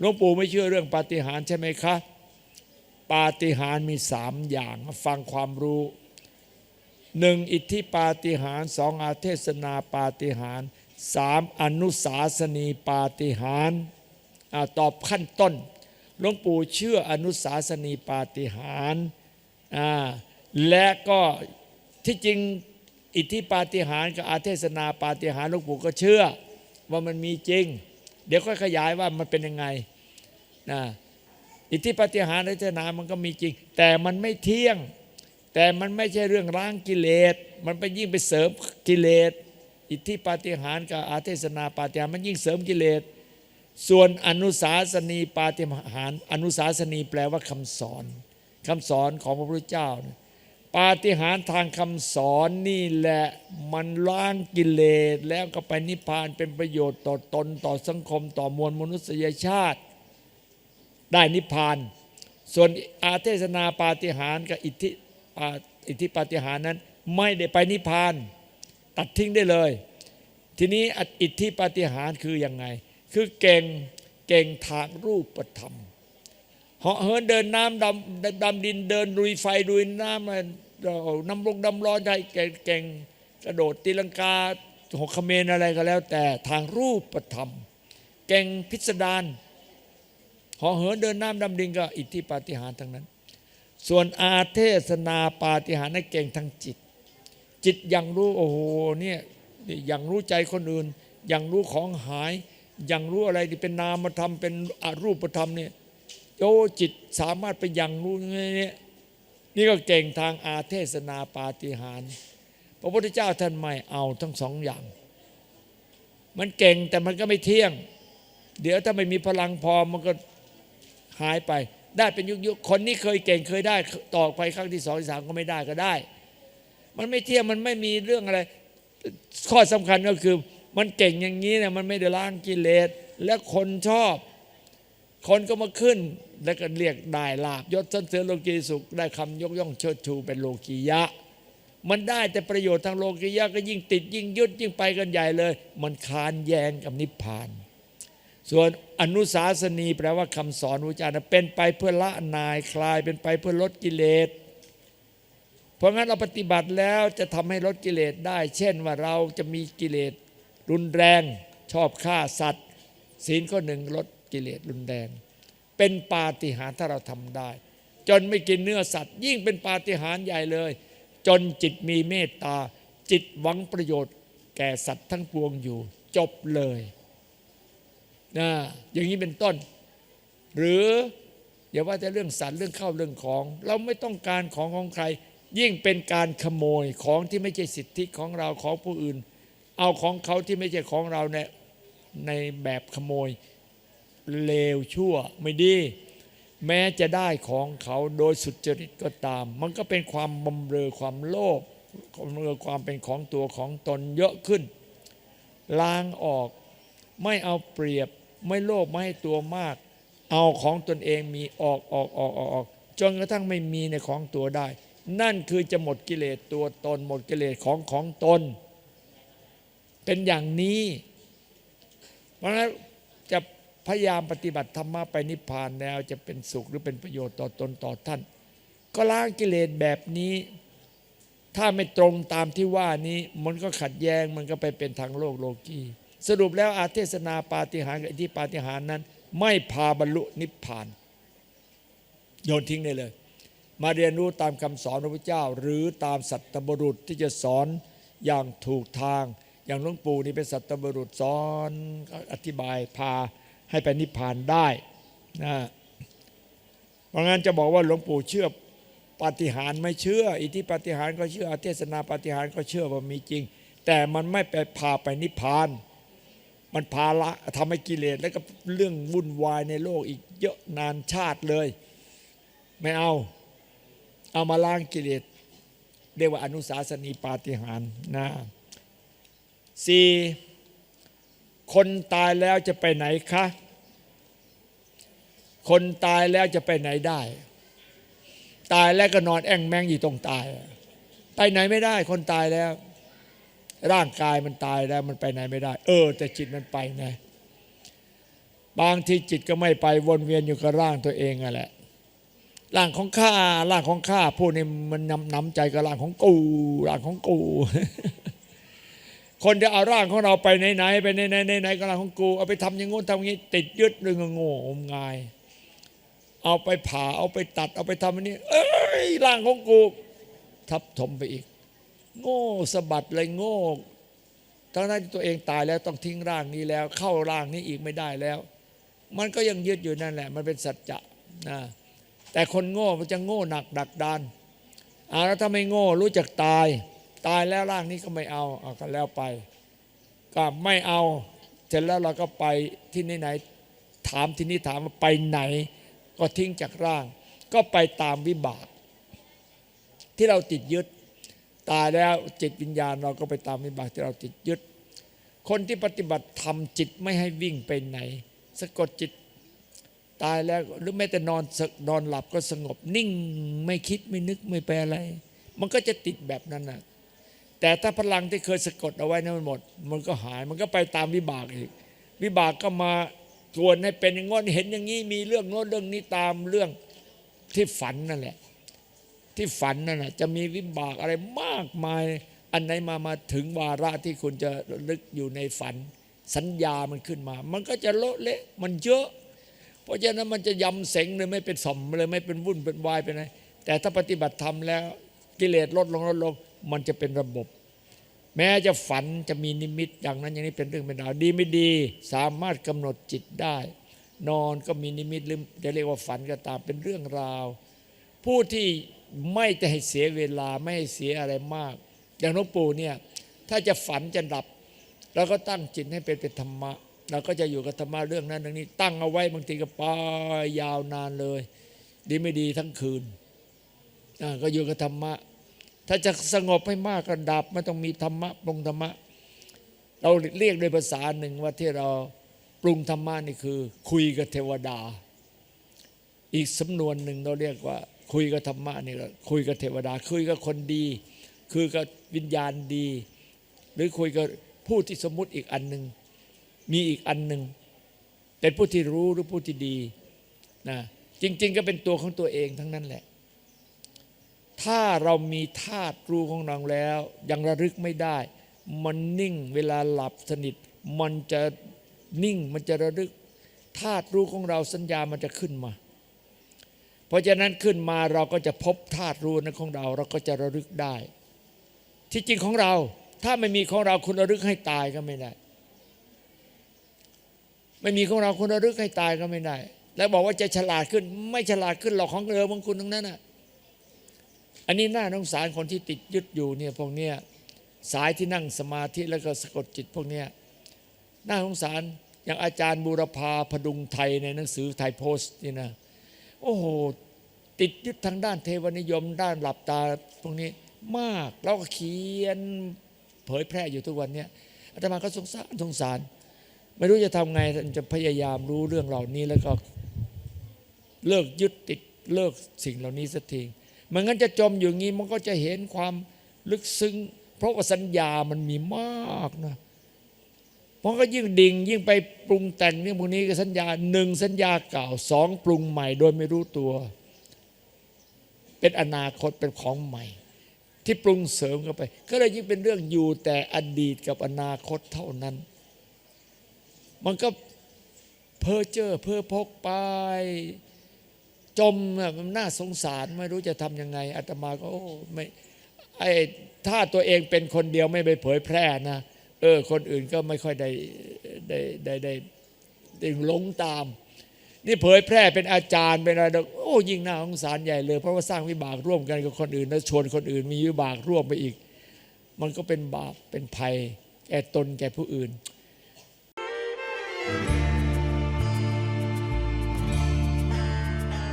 หลวงปู่ไม่เชื่อเรื่องปาฏิหาริย์ใช่ไหมคะปาฏิหาริย์มีสามอย่างฟังความรู้หนึ่งอิทธิปาฏิหาริย์สองอาเทศนาปาฏิหาริย์สามอนุสาสนีปาฏิหาริย์ตอบขั้นต้นหลวงปู่เชื่ออนุสาสนีปาฏิหาริย์และก็ที่จริงอิทธิปาฏิหาริย์กับอาเทศนาปาฏิหาริย์หลวงปู่ก็เชื่อว่ามันมีจริง เดี๋ยวค่อยขยายว่ามันเป็นยังไงนะอิทธิปฏิหาริย์อาเทศนามันก็มีจริง แต่มันไม่เที่ยง แต่มันไม่ใช่เรื่องล้างกิเลส มันไปยิ่งไปเสริมกิเลส อิทธิปฏิหารกับอาเทศนาปาฏิหารมันยิ่งเสริมกิเลส ส่วนอนุสาสนีปาฏิหารอนุสาสนีแปลว่าคำสอนคำสอนของพระพุทธเจ้า ปาฏิหาริย์ทางคำสอนนี่แหละมันล้างกิเลสแล้วก็ไปนิพพานเป็นประโยชน์ต่อตนต่อสังคมต่อมวลมนุษยชาติ ได้นิพพาน ส่วนอาเทศนาปาฏิหาริย์กับอิทธิอิทธิปาฏิหาริย์นั้น ไม่ได้ไปนิพพาน ตัดทิ้งได้เลย ทีนี้อิทธิปาฏิหาริย์คือยังไง คือเก่งเก่งทางรูปธรรม เหาะเหินเดินน้ำดำดำดินเดินลุยไฟลุยน้ำน้ำลงดำร้อนใจเก่งเก่งกระโดดตีลังกาหกเขมรอะไรก็แล้ว แต่ทางรูปธรรม เก่งพิสดารหาะเหินเดินน้ำดำดินก็อิทธิปาฏิหาริย์ทั้งนั้น ส่วนอาเทศนาปาฏิหาริย์นั้นเก่งทางจิต จิตยังรู้โอ้โหเนี่ยยังรู้ใจคนอื่นยังรู้ของหายยังรู้อะไรที่เป็นนามธรรมเป็นอรูปธรรมเนี่ย โอจิตสามารถไปยังรู้นี่นี่ก็เก่งทางอาเทศนาปาฏิหาริย์พระพุทธเจ้าท่านไม่เอาทั้งสองอย่าง มันเก่งแต่มันก็ไม่เที่ยง เดี๋ยวถ้าไม่มีพลังพอมันก็หายไป ได้เป็นยุคยุคนนี้เคยเก่งเคยได้ต่อไปครั้งที่สองที่สามก็ไม่ได้ก็ได้ มันไม่เที่ยงมันไม่มีเรื่องอะไร ข้อสำคัญก็คือ มันเก่งอย่างนี้เนี่ยมันไม่ได้ล้างกิเลสและคนชอบ คนก็มาขึ้น แล้วก็เรียกได้ลาบยศสันเสริญโลกีสุข ได้คำยกย่องเชิดชูเป็นโลกียะ มันได้แต่ประโยชน์ทางโลกียะก็ยิ่งติดยิ่งยึดยิ่งไปกันใหญ่เลย มันคานแยงกับนิพพาน ส่วนอนุสาสนีแปลว่าคำสอนพระเจ้านะเป็นไปเพื่อละนายคลายเป็นไปเพื่อลดกิเลสเพราะงั้นเราปฏิบัติแล้วจะทำให้ลดกิเลสได้ เช่นว่าเราจะมีกิเลสรุนแรงชอบฆ่าสัตว์ ศีลข้อหนึ่งลด กิเลสรุนแรง เป็นปาฏิหาริย์ถ้าเราทำได้ จนไม่กินเนื้อสัตว์ ยิ่งเป็นปาฏิหาริย์ใหญ่เลย จนจิตมีเมตตา จิตหวังประโยชน์ แก่สัตว์ทั้งปวงอยู่ จบเลยนะอย่างนี้เป็นต้น หรืออย่าว่าแต่เรื่องสัตว์เรื่องข้าวเรื่องของ เราไม่ต้องการของของใคร ยิ่งเป็นการขโมยของที่ไม่ใช่สิทธิของเราของผู้อื่น เอาของเขาที่ไม่ใช่ของเราในในแบบขโมย เลวชั่วไม่ดี แม้จะได้ของเขาโดยสุจริตก็ตาม มันก็เป็นความบำเรอความโลภความบำเรอความเป็นของตัวของตนเยอะขึ้น ล้างออกไม่เอาเปรียบไม่โลภไม่ให้ตัวมาก เอาของตนเองมีออกออกออกออกออกจนกระทั่งไม่มีในของตัวได้ นั่นคือจะหมดกิเลสตัวตน หมดกิเลสของของตน เป็นอย่างนี้ เพราะฉะนั้นจะ พยายามปฏิบัติธรรมะไปนิพพานแล้วจะเป็นสุขหรือเป็นประโยชน์ต่อตนต่อท่าน ก็ล้างกิเลสแบบนี้ ถ้าไม่ตรงตามที่ว่านี้มันก็ขัดแย้งมันก็ไปเป็นทางโลกโลกีสรุปแล้วอาเทศนาปาฏิหาริย์กับอิทธิปาฏิหาริย์นั้น ไม่พาบรรลุนิพพาน โยนทิ้งได้เลย มาเรียนรู้ตามคำสอนพระพุทธเจ้า หรือตามสัตตบุรุษที่จะสอนอย่างถูกทาง อย่างหลวงปู่นี่เป็นสัตตบุรุษสอนอธิบายพา ให้ไปนิพพานได้นะเพราะงั้นจะบอกว่าหลวงปู่เชื่อปาฏิหาริย์ไม่เชื่อ อิทธิปาฏิหาริย์ก็เชื่ออเทศนาปาฏิหาริย์ก็เชื่อว่ามีจริง แต่มันไม่ไปพาไปนิพพาน มันพาละทำให้กิเลสแล้วก็เรื่องวุ่นวายในโลกอีกเยอะนานชาติเลย ไม่เอา เอามาล้างกิเลสเรียกว่าอนุสาสนีปาฏิหาริย์นะสี่ คนตายแล้วจะไปไหนคะ คนตายแล้วจะไปไหนได้ ตายแล้วก็นอนแอ่งแมงอยู่ตรงตาย ไปไหนไม่ได้ คนตายแล้ว ร่างกายมันตายแล้วมันไปไหนไม่ได้ เออ แต่จิตมันไปนะบางทีจิตก็ไม่ไปวนเวียนอยู่กับร่างตัวเองอะแหละร่างของข้าร่างของข้าพูดนี่มันนำนำใจกับร่างของกูร่างของกู คนจะเอาร่างของเราไปไหนๆไปไหนๆไหนๆก็ร่างของกูเอาไปทำอย่างงู้นทำอย่างนี้ ติดยึดเรื่องง่อมงาย เอาไปผ่าเอาไปตัด เอาไปทำอันนี้ เอ้ยร่างของกู ทับถมไปอีก โง่สะบัดเลยโง่ทั้งนั้นที่ตัวเองตายแล้วต้องทิ้งร่างนี้แล้ว เข้าร่างนี้อีกไม่ได้แล้ว มันก็ยังยึดอยู่นั่นแหละ มันเป็นสัจจะนะแต่คนโง่มันจะโง่หนักดักดานอ่าแล้วถ้าไม่โง่รู้จักตาย ตายแล้วร่างนี้ก็ไม่เอาเอากันแล้วไป ก็ไม่เอาเสร็จแล้วเราก็ไปที่ไหนไหนถามที่นี่ถามว่าไปไหน ก็ทิ้งจากร่าง ก็ไปตามวิบาก ที่เราติดยึด ตายแล้วจิตวิญญาณเราก็ไปตามวิบากที่เราติดยึด คนที่ปฏิบัติธรรมจิตไม่ให้วิ่งไปไหน สะกดจิตตายแล้วหรือแม้แต่นอนสนอนหลับก็สงบ นิ่งไม่คิดไม่นึกไม่แปลอะไร มันก็จะติดแบบนั้นนะ แต่ถ้าพลังที่เคยสะกดเอาไว้นั้นมันหมด มันก็หายมันก็ไปตามวิบากอีก วิบากก็มาชวนให้เป็นอย่างงน้นเห็นอย่างนี้มีเรื่องโน้นเรื่องนี้ตามเรื่องที่ฝันนั่นแหละ ที่ฝันนั่นนะจะมีวิบากอะไรมากมาย อันไหนมามาถึงวาระที่คุณจะลึกอยู่ในฝัน สัญญามันขึ้นมา มันก็จะโละเละมันเยอะ เพราะฉะนั้นมันจะยำเสงเลยไม่เป็นสมเลยไม่เป็นวุ่นเป็นวายเป็นอะไรแต่ถ้าปฏิบัติธรรมแล้วกิเลสลดลงลดลง มันจะเป็นระบบ แม้จะฝันจะมีนิมิตอย่างนั้นอย่างนี้เป็นเรื่องเป็นราวดีไม่ดี สามารถกำหนดจิตได้ นอนก็มีนิมิตหรือจะเรียกว่าฝันก็ตามเป็นเรื่องราว ผู้ที่ไม่จะให้เสียเวลาไม่ให้เสียอะไรมาก อย่างหลวงปู่เนี่ยถ้าจะฝันจะดับเราก็ตั้งจิตให้เป็นเป็นธรรมะเราก็จะอยู่กับธรรมะเรื่องนั้นเรื่องนี้ ตั้งเอาไว้บางทีก็ไปยาวนานเลย ดีไม่ดีทั้งคืนก็อยู่กับธรรมะ ถ้าจะสงบให้มากก็ดับไม่ต้องมีธรรมะปรุงธรรมะ เราเรียกโดยภาษาหนึ่งว่าที่เราปรุงธรรมะนี่คือ คุยกับเทวดา อีกสำนวนหนึ่งเราเรียกว่า คุยกับธรรมะนี่ก็คุยกับเทวดา คุยกับคนดีคือกับวิญญาณดี หรือคุยกับผู้ที่สมมุติอีกอันหนึ่งมีอีกอันหนึ่งเป็นผู้ที่รู้หรือผู้ที่ดีนะจริง ๆ ก็เป็นตัวของตัวเองทั้งนั้นแหละ ถ้าเรามีธาตุรู้ของเราแล้ว ยังระลึกไม่ได้ มันนิ่งเวลาหลับสนิท มันจะนิ่งมันจะระลึกธาตุรู้ของเราสัญญามันจะขึ้นมา เพราะฉะนั้นขึ้นมาเราก็จะพบธาตุรู้นั้นของเรา เราก็จะระลึกได้ ที่จริงของเราถ้าไม่มีของเราคุณระลึกให้ตายก็ไม่ได้ ไม่มีของเราคุณระลึกให้ตายก็ไม่ได้ แล้วบอกว่าจะฉลาดขึ้น ไม่ฉลาดขึ้นหรอกของเดิมของคุณทั้งนั้นน่ะ อันนี้น่าสงสารคนที่ติดยึดอยู่เนี่ยพวกเนี้ยสายที่นั่งสมาธิแล้วก็สะกดจิตพวกเนี้ยน่าสงสารอย่างอาจารย์บูรพาพดุงไทยในหนังสือไทยโพสต์นี่นะโอ้โหติดยึดทางด้านเทวนิยม ด้านหลับตาพวกนี้มากแล้วก็เขียนเผยแพร่อยู่ทุกวันเนี้ยอาตมาก็สงสารสงสาร ไม่รู้จะทำไงจะพยายามรู้เรื่องเหล่านี้แล้วก็เลิกยึดติดเลิกสิ่งเหล่านี้สักที มันงั้นจะจมอยู่งี้มันก็จะเห็นความลึกซึ้ง เพราะว่าสัญญามันมีมากนะเพราะก็ยิ่งดิ่งยิ่งไปปรุงแต่งเรื่องพวกนี้ก็สัญญาหนึ่งสัญญาเก่าสองปรุงใหม่ โดยไม่รู้ตัว เป็นอนาคตเป็นของใหม่ ที่ปรุงเสริมเข้าไป ก็เลยยิ่งเป็นเรื่องอยู่แต่อดีตกับอนาคตเท่านั้น มันก็เพ้อเจ้อเพ้อพกไป จมมันน่าสงสารไม่รู้จะทำยังไงอาตมาก็โอ้ไม่ไอ้ถ้าตัวเองเป็นคนเดียวไม่ไปเผยแพร่นะเออคนอื่นก็ไม่ค่อยได้ได้ได้ได้ได้หลงตาม นี่เผยแพร่เป็นอาจารย์เป็นอะไรโอ้ยิ่งน่าสงสารใหญ่เลย เพราะว่าสร้างวิบากร่วมกันกับคนอื่นแล้วชวนคนอื่น มีวิบากร่วมไปอีก มันก็เป็นบาปเป็นภัย แก่ตนแก่ผู้อื่น Thank